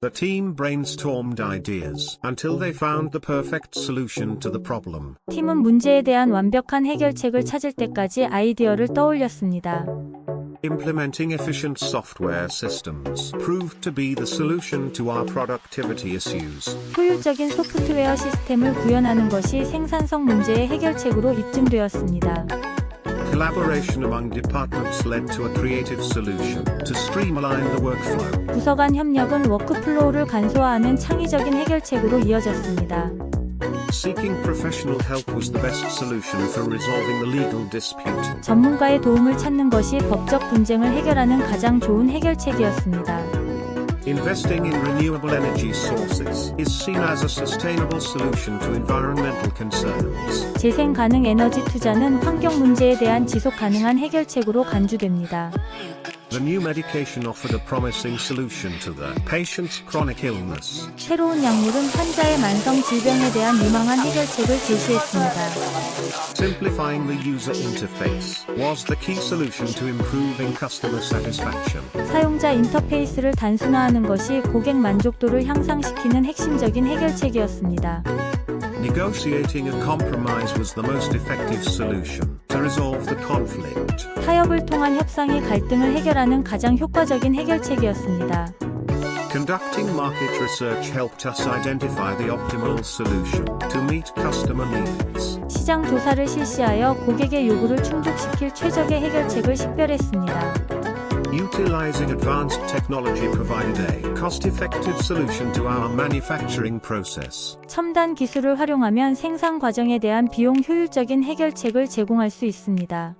The team brainstormed ideas until they found the perfect solution to the problem. 팀은 문제에 대한 완벽한 해결책을 찾을 때까지 아이디어를 떠올렸습니다. Implementing efficient software systems proved to be the solution to our productivity issues. 효율적인 소프트웨어 시스템을 구현하는 것이 생산성 문제의 해결책으로 입증되었습니다. Collaboration among departments led to a creative solution to streamline the workflow. 부서 간 협력은 워크플로우를 간소화하는 창의적인 해결책으로 이어졌습니다. Seeking professional help was the best solution for resolving the legal dispute. 전문가의 도움을 찾는 것이 법적 분쟁을 해결하는 가장 좋은 해결책이었습니다. Investing in renewable energy sources is seen as a sustainable solution to environmental concerns. 재생 가능 에너지 투자는 환경 문제에 대한 지속 가능한 해결책으로 간주됩니다. The new medication offered a promising solution to the patient's chronic illness. 새로운 약물은 환자의 만성 질병에 대한 유망한 해결책을 제시했습니다. Simplifying the user interface was the key solution to improving customer satisfaction. 사용자 인터페이스를 단순화하는 것이 고객 만족도를 향상시키는 핵심적인 해결책이었습니다. Negotiating a compromise was the most effective solution to resolve the conflict. 타협을 통한 협상이 갈등을 해결하는 가장 효과적인 해결책이었습니다. Conducting market research helped us identify the optimal solution to meet customer needs. 시장 조사를 실시하여 고객의 요구를 충족시킬 최적의 해결책을 식별했습니다. Utilizing advanced technology provided a cost-effective solution to our manufacturing process. 첨단 기술을 활용하면 생산 과정에 대한 비용 효율적인 해결책을 제공할 수 있습니다.